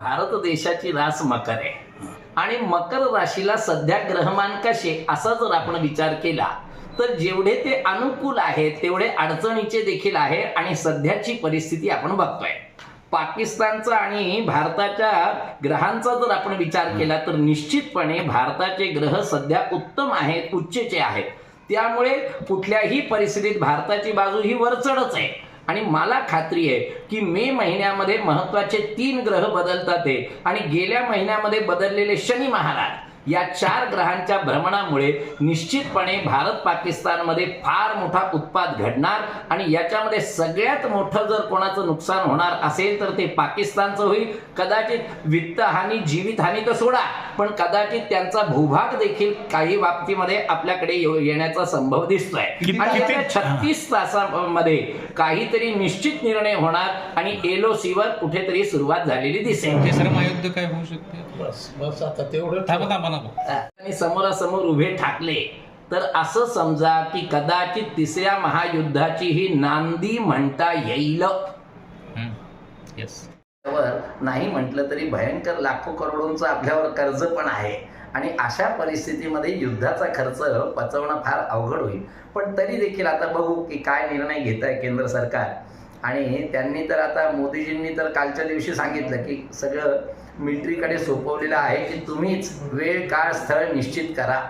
भारत देशाची रास मकर आहे. आणि मकर राशीला सध्या ग्रहमान कसे असा जर आपण विचार केला तर जेवढे ते अनुकूल आहेत तेवढे अडचणीचे देखील आहे आणि सध्याची परिस्थिती आपण बघतोय. पाकिस्तानचा आणि भारताच्या ग्रहांचा जर आपण विचार केला तर निश्चितपणे भारताचे ग्रह सध्या उत्तम आहेत उच्चेचे आहेत. त्यामुळे कुठल्याही परिस्थितीत भारताची बाजू ही वरचढच आहे. आणि मला खात्री आहे की मे महिन्यामध्ये महत्त्वाचे तीन ग्रह बदलतात आणि गेल्या महिन्यामध्ये बदललेले शनी महाराज. या चार ग्रहांच्या भ्रमणामुळे निश्चितपणे भारत पाकिस्तानमध्ये फार मोठा उत्पाद घडणार आणि याच्यामध्ये सगळ्यात मोठं जर कोणाचं नुकसान होणार असेल तर ते पाकिस्तानचं होईल. कदाचित वित्तहानी जीवितहानी तर सोडा पण कदाचित त्यांचा भूभाग देखील काही बाबतीमध्ये आपल्याकडे येण्याचा संभव दिसतोय. आणि छत्तीस तासामध्ये काहीतरी निश्चित निर्णय होणार आणि एलओसी वर कुठेतरी सुरुवात झालेली दिसेल. काय होऊ शकते? बस बस आता तेवढं नको समोरासमोर उभे ठाकले. तर असं समजा की कदाचित तिसऱ्या महायुद्धाची ही नांदी म्हणता येईल. नाही म्हटलं तरी भयंकर लाखो करोडोंचं आपल्यावर कर्ज पण आहे. आणि अशा परिस्थितीमध्ये युद्धाचा खर्च पचवणं फार अवघड होईल. पण तरी देखील आता बघू की काय निर्णय घेत आहे केंद्र सरकार. आणि त्यांनी तर आता मोदीजींनी तर कालच्या दिवशी सांगितलं की सगळं मिलिटरीकडे सोपवलेलं आहे की तुम्हीच वेळ काळ स्थळ निश्चित करा.